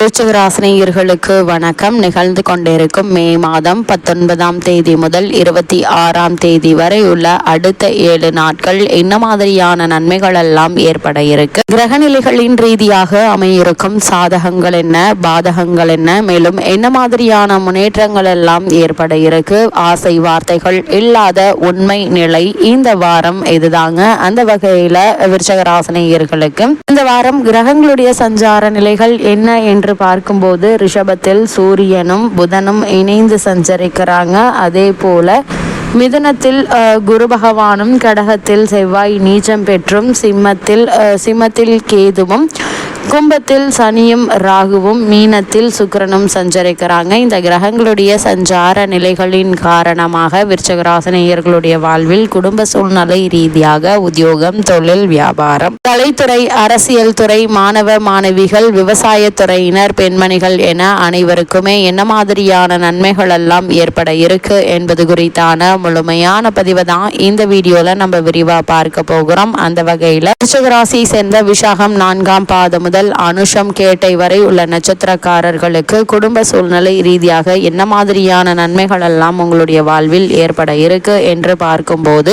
விருச்சிகராசினியர்களுக்கு வணக்கம். நிகழ்ந்து கொண்டிருக்கும் மே மாதம் பத்தொன்பதாம் தேதி முதல் இருபத்தி ஆறாம் தேதி வரை உள்ள அடுத்த ஏழு நாட்கள் என்ன மாதிரியான நன்மைகள் எல்லாம் ஏற்பட இருக்கு? கிரகநிலைகளின் ரீதியாக அமையிருக்கும் சாதகங்கள் என்ன? பாதகங்கள் என்ன? மேலும் என்ன மாதிரியான முன்னேற்றங்கள் எல்லாம் ஏற்பட இருக்கு? ஆசை வார்த்தைகள் இல்லாத உண்மை நிலை இந்த வாரம் இதுதாங்க அந்த வகையில விருச்சகராசினியர்களுக்கு இந்த வாரம் கிரகங்களுடைய சஞ்சார நிலைகள் என்ன என்று பார்க்கும்போது ரிஷபத்தில் சூரியனும் புதனும் இணைந்து சஞ்சரிக்கிறாங்க. அதே போல மிதுனத்தில் அஹ், குரு பகவானும் கடகத்தில் செவ்வாய் நீச்சம் பெற்றும் சிம்மத்தில் சிம்மத்தில் கேதுவும் கும்பத்தில் சனியும் ராகுவும் மீனத்தில் சுக்கிரனும் சஞ்சரிக்கிறாங்க. இந்த கிரகங்களுடைய சஞ்சார நிலைகளின் காரணமாக விருச்சகராசனையர்களுடைய வாழ்வில் குடும்ப சூழ்நிலை ரீதியாக உத்தியோகம் தொழில் வியாபாரம் கலைத்துறை அரசியல் துறை மாணவ மாணவிகள் விவசாயத்துறையினர் பெண்மணிகள் என அனைவருக்குமே என்ன மாதிரியான நன்மைகள் எல்லாம் ஏற்பட இருக்கு என்பது குறித்தான முழுமையான பதிவு தான் இந்த வீடியோல நம்ம விரிவா பார்க்க போகிறோம். அந்த வகையில விருச்சகராசியை சேர்ந்த விஷாகம் நான்காம் பாதம் முதல் அனுஷம் கேட்டை வரை உள்ள நட்சத்திரக்காரர்களுக்கு குடும்ப சூழ்நிலை ரீதியாக என்ன மாதிரியான நன்மைகள் எல்லாம் உங்களுடைய வாழ்வில் ஏற்பட இருக்கு என்று பார்க்கும்போது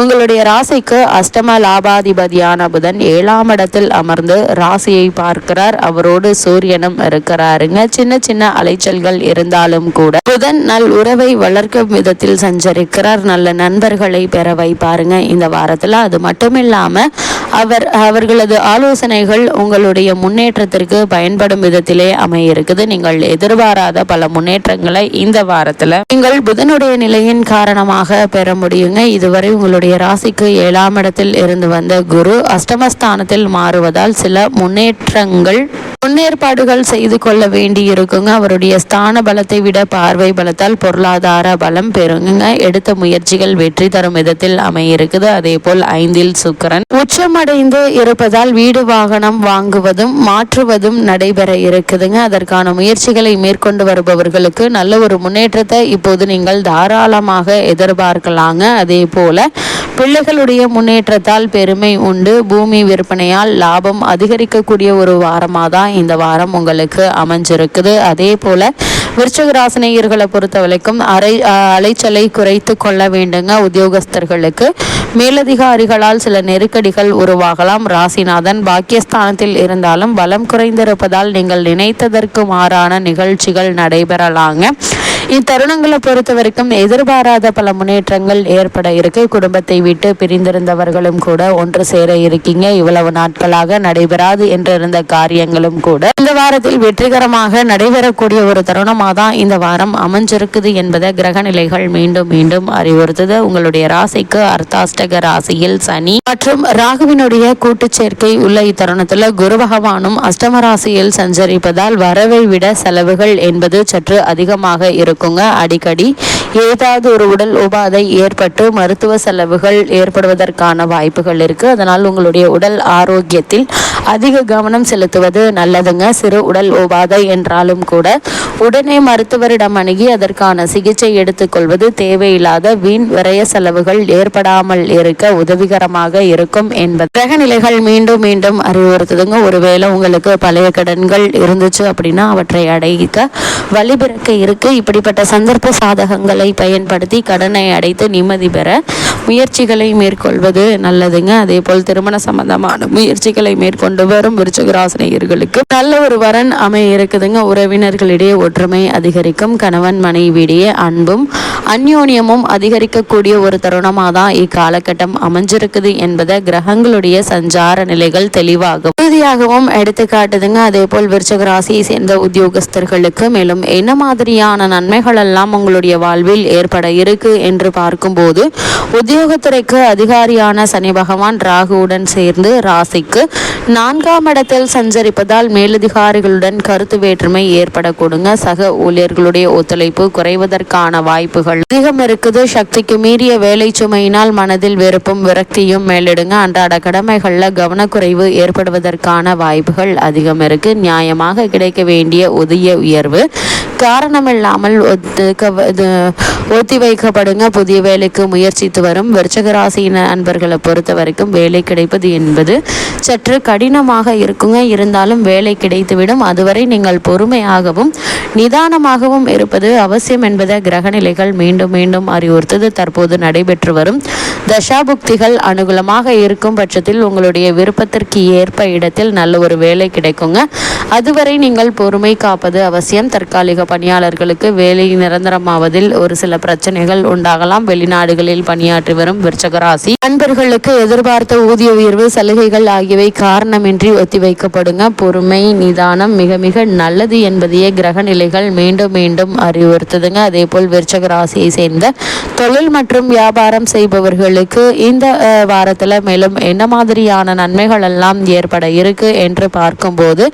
உங்களுடைய ராசிக்கு அஷ்டம லாபாதிபதியான புதன் ஏழாம் இடத்தில் அமர்ந்து ராசியை பார்க்கிறார். அவரோடு சூரியனும் இருக்கிறாருங்க. சின்ன சின்ன அலைச்சல்கள் இருந்தாலும் கூட புதன் நல் உறவை வளர்க்கும் விதத்தில் சஞ்சரிக்கிறார். நல்ல நண்பர்களை பெற வைப்பாருங்க. இந்த வாரத்துல அது மட்டும் இல்லாம அவர் அவர்களது ஆலோசனைகள் உங்களுடைய முன்னேற்றத்திற்கு பயன்படும் விதத்திலே அமையிருக்குது. நீங்கள் எதிர்பாராத பல முன்னேற்றங்களை இந்த வாரத்துல நீங்கள் புதனுடைய நிலையின் காரணமாக பெற முடியுங்க. இதுவரை உங்களுடைய ராசிக்கு ஏழாம் இடத்தில் இருந்து வந்த குரு அஷ்டமஸ்தானத்தில் மாறுவதால் சில முன்னேற்றங்கள் முன்னேற்பாடுகள் செய்து கொள்ள வேண்டி இருக்குங்க அவருடைய ஸ்தான பலத்தை விட பார்வை பலத்தால் பொருளாதார பலம் பெருங்குங்க எடுத்த முயற்சிகள் வெற்றி தரும் விதத்தில் அமையிருக்குது. அதே போல் ஐந்தில் சுக்கிரன் உச்சமடைந்து இருப்பதால் வீடு வாகனம் வாங்குவதும் மாற்றுவதும் நடைபெற இருக்குதுங்க. அதற்கான முயற்சிகளை மேற்கொண்டு வருபவர்களுக்கு நல்ல ஒரு முன்னேற்றத்தை இப்போது நீங்கள் தாராளமாக எதிர்பார்க்கலாங்க. அதே போல பிள்ளைகளுடைய முன்னேற்றத்தால் பெருமை உண்டு. பூமி விற்பனையால் லாபம் அதிகரிக்கக்கூடிய ஒரு வாரமாக தான் இந்த வாரம் உங்களுக்கு அமைஞ்சிருக்குது. அதே போல் விருச்சகராசினியர்களை பொறுத்த வரைக்கும் அரை அலைச்சலை குறைத்து கொள்ள வேண்டுங்க உத்தியோகஸ்தர்களுக்கு. மேலதிகாரிகளால் சில நெருக்கடிகள் உருவாகலாம். ராசிநாதன் பாக்கியஸ்தானத்தில் இருந்தாலும் பலம் குறைந்திருப்பதால் நீங்கள் நினைத்ததற்கு மாறான நிகழ்ச்சிகள் நடைபெறலாங்க. இத்தருணங்களை பொறுத்த வரைக்கும் எதிர்பாராத பல முன்னேற்றங்கள் ஏற்பட இருக்கு. குடும்பத்தை விட்டு பிரிந்திருந்தவர்களும் கூட ஒன்று சேர இருக்கீங்க. இவ்வளவு நாட்களாக நடைபெறாது என்றிருந்த காரியங்களும் கூட இந்த வாரத்தில் வெற்றிகரமாக நடைபெறக்கூடிய ஒரு தருணமாக தான் இந்த வாரம் அமைஞ்சிருக்குது என்பதை கிரக நிலைகள் மீண்டும் மீண்டும் அறிவுறுத்துது. உங்களுடைய ராசிக்கு அர்த்தாஷ்டக ராசியில் சனி மற்றும் ராகுவினுடைய கூட்டுச் சேர்க்கை உள்ள இத்தருணத்துல குரு பகவானும் அஷ்டம ராசியில் சஞ்சரிப்பதால் வரவை விட செலவுகள் என்பது சற்று அதிகமாக இருக்கும். இருக்குங்க. அடிக்கடி ஏதாவது ஒரு உடல் உபாதை ஏற்பட்டு மருத்துவ செலவுகள் ஏற்படுவதற்கான வாய்ப்புகள் இருக்கு. அதனால் உங்களுடைய உடல் ஆரோக்கியத்தில் அதிக கவனம் செலுத்துவது நல்லதுங்க. சிறு உடல் உபாதை என்றாலும் கூட உடனே மருத்துவரிடம் அணுகி அதற்கான சிகிச்சை எடுத்துக்கொள்வது தேவையில்லாத வீண் விரய செலவுகள் ஏற்படாமல் இருக்க உதவிகரமாக இருக்கும் என்பது. கிரக நிலைகள் மீண்டும் மீண்டும் அறிவுறுத்துதுங்க. ஒருவேளை உங்களுக்கு பழைய கடன்கள் இருந்துச்சு அப்படின்னா அவற்றை அடைக்க வழிபிறக்க இருக்கு. இப்படிப்பட்ட சந்தர்ப்ப சாதகங்களை பயன்படுத்தி கடனை அடைத்து நிம்மதி பெற முயற்சிகளை மேற்கொள்வது நல்லதுங்க. அதே போல் திருமண சம்பந்தமான முயற்சிகளை மேற்கொண்டு வரும் விருச்சகராசினியர்களுக்கு நல்ல ஒரு வரன் அமைய இருக்குதுங்க. உறவினர்களிடையே ஒற்றுமை அதிகரிக்கும். கணவன் மனைவியிடையே அன்பும் அந்யோன்யமும் அதிகரிக்கக்கூடிய ஒரு தருணமாக தான் இக்காலகட்டம் அமைஞ்சிருக்குது என்பதை கிரகங்களுடைய சஞ்சார நிலைகள் தெளிவாகும். உறுதியாகவும் எடுத்துக்காட்டுதுங்க அதே போல் விருச்சக ராசியை சேர்ந்த உத்தியோகஸ்தர்களுக்கு மேலும் என்ன மாதிரியான நன்மைகள் எல்லாம் உங்களுடைய வாழ்வில் ஏற்பட இருக்கு என்று பார்க்கும்போது உத்தியோகத்துறைக்கு அதிகாரியான சனி பகவான் ராகுவுடன் சேர்ந்து ராசிக்கு நான்காம் இடத்தில் சஞ்சரிப்பதால் மேலதிகாரிகளுடன் கருத்து வேற்றுமை ஏற்படக்கூடுங்க. சக ஊழியர்களுடைய ஒத்துழைப்பு குறைவதற்கான வாய்ப்புகள் அதிகம் இருக்குது சக்திக்கு மீறிய வேலை சுமையினால் மனதில் வெறுப்பும் விரக்தியும் மேலிடுங்க. அன்றாட கடமைகளில் கவனக்குறைவு ஏற்படுவதற்கான வாய்ப்புகள் அதிகம் இருக்கு. நியாயமாக கிடைக்க வேண்டிய உதய உயர்வு காரணமில்லாமல் இல்லாமல் இது ஒத்தி வைக்கப்படுங்க. புதிய வேலைக்கு முயற்சித்து வரும். விருச்சக நண்பர்களை அன்பர்களை பொறுத்த வரைக்கும் வேலை கிடைப்பது என்பது சற்று கடினமாக இருக்குங்க. இருந்தாலும் வேலை கிடைத்துவிடும். அதுவரை நீங்கள் பொறுமையாகவும் நிதானமாகவும் இருப்பது அவசியம் என்பதை கிரகநிலைகள் மீண்டும் மீண்டும் அறிவுறுத்தது. தற்போது நடைபெற்று வரும் தசாபுக்திகள் அனுகூலமாக இருக்கும் பட்சத்தில் உங்களுடைய விருப்பத்திற்கு ஏற்ப இடத்தில் நல்ல ஒரு வேலை கிடைக்குங்க. அதுவரை நீங்கள் பொறுமை காப்பது அவசியம். தற்காலிக பணியாளர்களுக்கு வேலை நிரந்தரமாவதில் ஒரு சில பிரச்சனைகள் உண்டாகலாம். வெளிநாடுகளில் பணியாற்றி வரும் விருச்சகராசி நண்பர்களுக்கு எதிர்பார்த்த ஊதிய உயர்வு சலுகைகள் ஆகியவை காரணமின்றி ஒத்திவைக்கப்படுங்க பொறுமை நிதானம் மிக மிக நல்லது என்பதையே கிரக நிலைகள் மீண்டும் மீண்டும் அறிவுறுத்துதுங்க. அதே போல் விருச்சக ராசியை சேர்ந்த தொழில் மற்றும் வியாபாரம் செய்பவர்களுக்கு இந்த வாரத்தில் மேலும் என்ன மாதிரியான நன்மைகள் எல்லாம் ஏற்பட இருக்கு என்று பார்க்கும்போது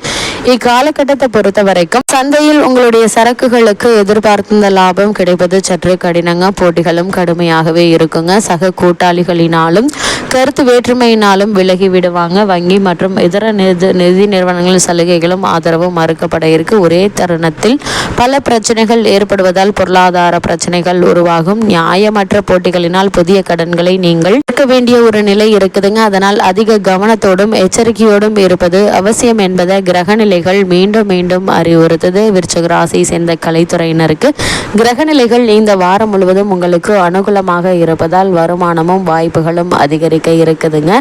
இக்காலகட்டத்தை பொறுத்த வரைக்கும் சந்தையில் உங்களுடைய சரக்குகளுக்கு எதிர்பார்த்த லாபம் கிடைப்பது சற்று கடினங்க. போட்டிகளும் கடுமையாகவே இருக்குங்க. சக கூட்டாளிகளினாலும் கருத்து வேற்றுமையினாலும் விலகி விடுவாங்க. வங்கி மற்றும் இதர நிதி நிதி நிறுவனங்களின் சலுகைகளும் ஆதரவும் மறுக்கப்பட இருக்கு. ஒரே தருணத்தில் பல பிரச்சனைகள் ஏற்படுவதால் பொருளாதார பிரச்சனைகள் உருவாகும். நியாயமற்ற போட்டிகளினால் புதிய கடன்களை நீங்கள் எடுக்க வேண்டிய ஒரு நிலை இருக்குதுங்க. அதனால் அதிக கவனத்தோடும் எச்சரிக்கையோடும் இருப்பது அவசியம் என்பதை கிரகநிலைகள் மீண்டும் மீண்டும் அறிவுறுத்தது. விருச்சக ராசியை சேர்ந்த கலைத்துறையினருக்கு கிரகநிலைகள் இந்த வாரம் முழுவதும் உங்களுக்கு அனுகூலமாக இருப்பதால் வருமானமும் வாய்ப்புகளும் அதிகரிக்க இருக்குதுங்க.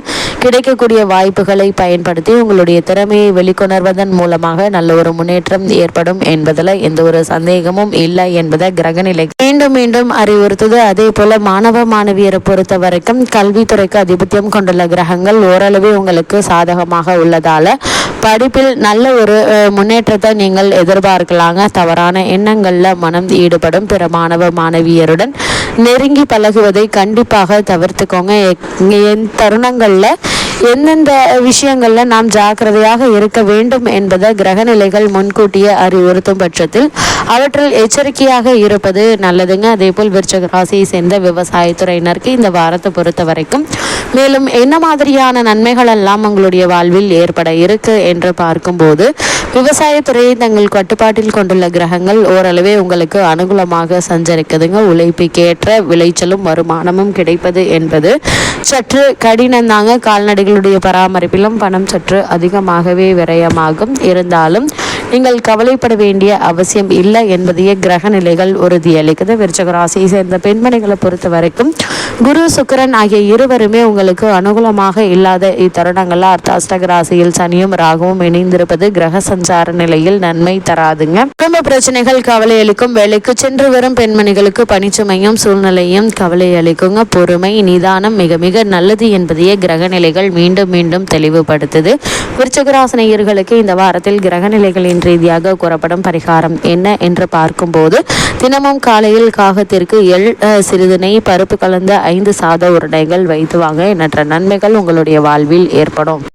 கிடைக்கக்கூடிய வாய்ப்புகளை பயன்படுத்தி உங்களுடைய திறமையை வெளிக்கொணர்வதன் மூலமாக நல்ல ஒரு முன்னேற்றம் ஏற்படும் என்பதில் எந்த ஒரு சந்தேகமும் இல்லை என்பதை கிரகநிலை மீண்டும் மீண்டும் அறிவுறுத்துது. அதே போல மாணவ மாணவியரை பொறுத்த வரைக்கும் கல்வித்துறைக்கு அதிபத்தியம் கொண்டுள்ள கிரகங்கள் ஓரளவு உங்களுக்கு சாதகமாக உள்ளதால படிப்பில் நல்ல ஒரு முன்னேற்றத்தை நீங்கள் எதிர்பார்க்கலாங்க. தவறான எண்ணங்களில் மனம் ஈடுபடும் பிற மாணவ மாணவியருடன் நெருங்கி பழகுவதை கண்டிப்பாக தவிர்த்துக்கோங்க. என் தருணங்களில் எந்தெந்த விஷயங்களில் நாம் ஜாக்கிரதையாக இருக்க வேண்டும் என்பதை கிரகநிலைகள் முன்கூட்டியே அறிவுறுத்தும் பட்சத்தில் அவற்றில் எச்சரிக்கையாக இருப்பது நல்லதுங்க. அதே போல் விருச்சக ராசியை சேர்ந்த விவசாயத்துறையினருக்கு இந்த வாரத்தை பொறுத்த வரைக்கும் மேலும் என்ன மாதிரியான நன்மைகள் எல்லாம் உங்களுடைய வாழ்வில் ஏற்பட இருக்கு என்று பார்க்கும்போது விவசாயத்துறையை தங்கள் கட்டுப்பாட்டில் கொண்டுள்ள கிரகங்கள் ஓரளவே உங்களுக்கு அனுகூலமாக சஞ்சரிக்குதுங்க. உழைப்புக்கேற்ற விளைச்சலும் வருமானமும் கிடைப்பது என்பது சற்று கடினம் தாங்க கால்நடைகளுடைய பராமரிப்பிலும் பணம் சற்று அதிகமாகவே விரயமாகும். இருந்தாலும் நீங்கள் கவலைப்பட வேண்டிய அவசியம் இல்லை என்பதையே கிரக நிலைகள் உறுதியளிக்குது. விருச்சக ராசியை சேர்ந்த பெண்மணிகளை பொறுத்த வரைக்கும் குரு சுக்கரன் ஆகிய இருவருமே உங்களுக்கு அனுகூலமாக இல்லாத இத்தருணங்களில் அர்த்தாஷ்டக ராசியில் சனியும் ராகவும் இணைந்திருப்பது கிரக சஞ்சார நிலையில் நன்மை தராதுங்க. குடும்ப பிரச்சனைகள் கவலை அளிக்கும் வேலைக்கு சென்று வரும் பெண்மணிகளுக்கு பணிச்சுமையும் சூழ்நிலையும் கவலை அளிக்குங்க. பொறுமை நிதானம் மிக மிக நல்லது என்பதையே கிரக நிலைகள் மீண்டும் மீண்டும் தெளிவுபடுத்துது. விருச்சகராசனையர்களுக்கு இந்த வாரத்தில் கிரக நிலைகளின் ரீதியாக கூறப்படும் பரிகாரம் என்ன என்று பார்க்கும்போது தினமும் காலையில் காகத்திற்கு எள் சிறிது நெய் பருப்பு கலந்த ஐந்து சாத உருண்டைகள் வைத்துவாங்க எண்ணற்ற நன்மைகள் உங்களுடைய வாழ்வில் ஏற்படும்.